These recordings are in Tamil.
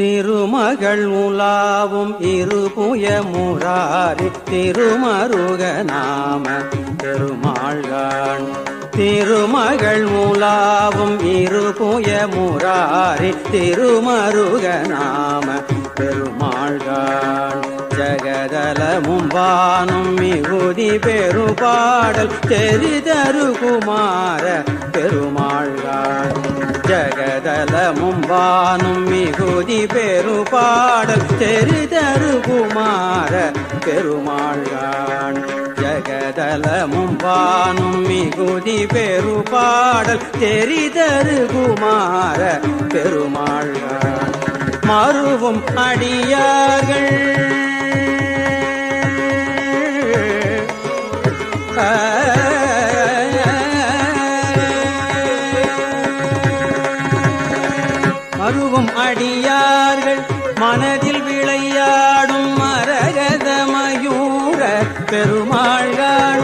திருமகள் உலாவும் இருபுய முராரி திருமருக நாம பெருமாள்கான் திருமகள் உலாவும் இருபுய முராரி திருமருக நாம பெருமாள்கான் ஜகதலமும் வானும் மிகுதி பெருபாடல் தெரிதரு குமார பெருமாள்கான் ஜகதலமும் வானும் மிகுதி பெருபாடல் தெரு தருகுமார பெருமாள்கான். ஜகதலமும் வானும் மிகுதி பெருபாடல் தெரி தருகுமார பெருமாள்கான். மறுவும் அடியார்கள் பெருமாள்கள்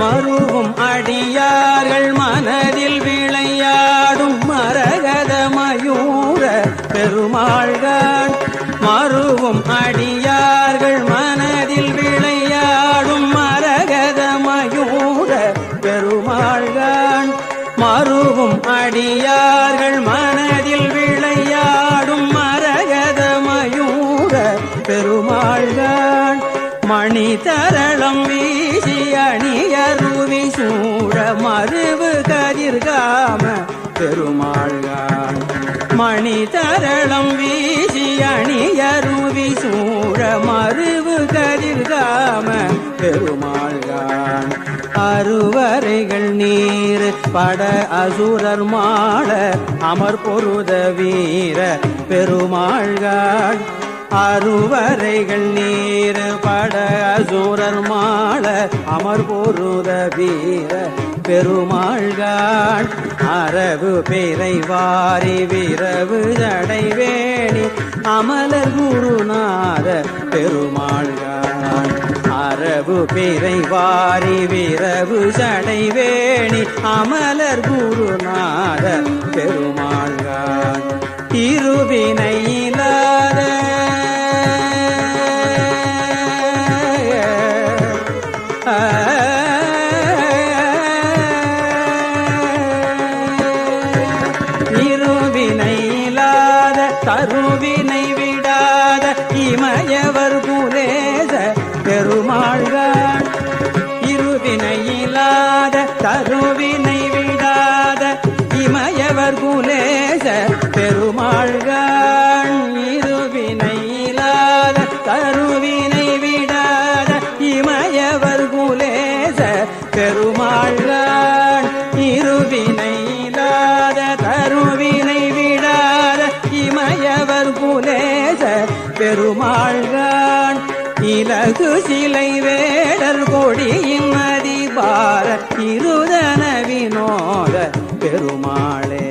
மருவும் அடியார்கள் மனதில் விளையாடும் மரகத மயூர பெருமாள்கள் மருவும் அடியார்கள் மனதில் விளையாடும் மரகத மயூர பெருமாள்கள் மருவும் அடியார்கள் மனதில் விளையாடும் மரகத மயூர பெருமாள்கள் மணி தரளம் வீசி அணியருவி சூழ மறுவு கதிர்காம பெருமாள்கள் மணி தரளம் வீசி அணியருவி சூழ மறுவு கதிர்காம பெருமாள்கான் அறுவரைகள் நீர் பட அசுரர் மாட அமர் பொருத வீர பெருமாள்கான் அருவரைகள் நீர் பட அசூரர் மாள அமர் பொருத வீர பெருமாள்கான். அரவு பிறை வாரி விரவு ஜடைவேணி அமலர் குருநாத பெருமாள்கான். அரவு பிறை வாரி விரவு ஜடைவேணி அமலர் குருநாத பெருமாள் தருவினை விடாத இமயவர் குலேச பெருமாள்கள் இருவினையில்லாத தருவினை விடாத இமயவர் குலேச பெருமாள்கள் இருவினையில்லாத தருவினை விடாத இமயவர் குலேச பெரு பெருமாள்கள் இலகு சிலை வேடல் கொடியின் அதிபார இருதன வினோத பெருமாளே.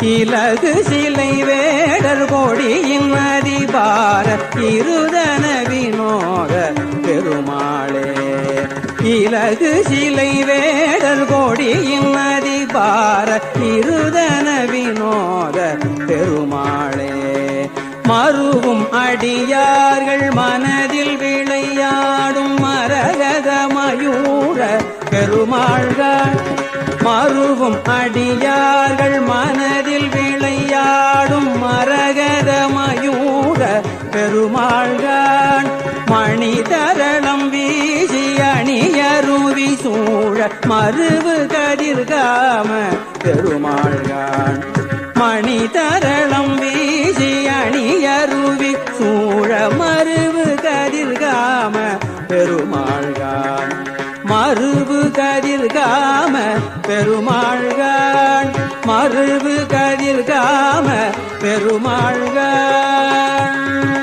இலகு சிலை வேடல் கொடியின் அதிபார இருதன வினோத பெருமாளே. இலகு சிலை வேடல் கொடியின் அதிபார இருதன வினோத பெருமாளே. மறுவும் அடியார்கள் மனதில் விளையாடும் மரகதமயூர பெருமாள்கள். மறுவும் அடியார்கள் மனதில் விளையாடும் மரகதமயூர பெருமாள்கள். மணி தரளம் வீசி அணியருவி சூழ மறுவு கதிர்காம பெருமாள்கள். மணி பெருமாள்கான். மறுபு மறுவு கதிர்காம பெருமாள்கான். மறுபு மறுவு கதிர்காம பெருமாள்கான்.